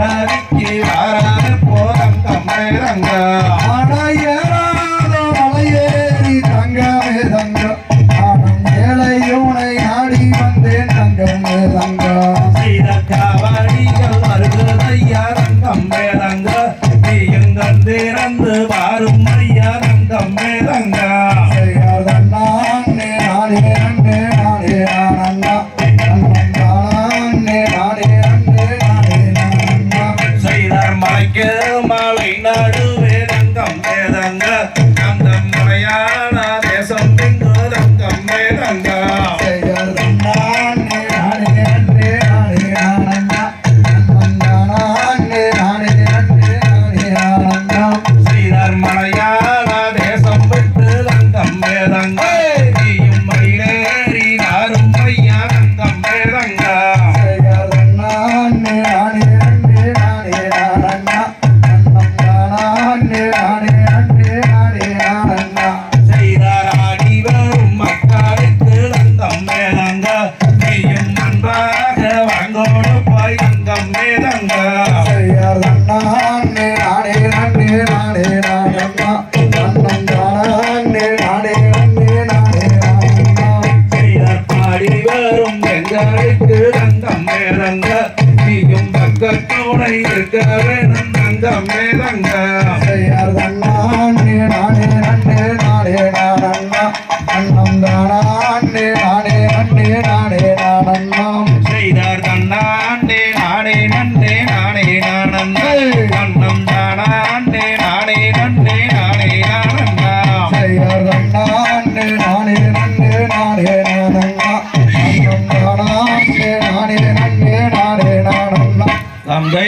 மன்னாரிக்கு வாராத போதம் தம்பேரங்க அணையராத மலையேறி தங்கமே தங்கம் நானும் ஏழையோனை நாடி வந்தேன் தங்கமே தங்கம் செய்த காவடிகள் வருகிறதையா ரங்கம் வேதங்க நீயும் வாரும் ஐயா நன்னே நானே செய்தார் மலைக்கு மலை நடுவே ரங்கம் வேதங்க அந்த முறையான தேசம் எங்கு ரங்கம் வேதங்க செய்யாதண்ணானே நானே நன்னே நானே நானண்ணா அன்பாக வாங்கோடு போய் ரங்கம் வேதங்க செய்யாதண்ணானே நானே நன்னே நானே நானண்ணா நன்னம் தானே நானே நன்னே நானே நானண்ணா செய்தார் பாடி வரும் எங்களுக்கு ரங்கம் வேதங்க நீயும் பக்கத்துணை இருக்க வேணும் ரங்கம் வேதங்க செய்யாதண்ணானே நானே நன்னே நானே நானண்ணா நன்னம் தானே செய்தார் தன்னாண்டே நானே நன்னே நானே நானந்தே அன்னம் தானாண்டே நானே நன்னே நானே நானந்தா செய்யாதண்ணானே நானே நன்னே நானே நானண்ணா நன்னம் தானே நானே நன்னே நானே நானண்ணா தந்தை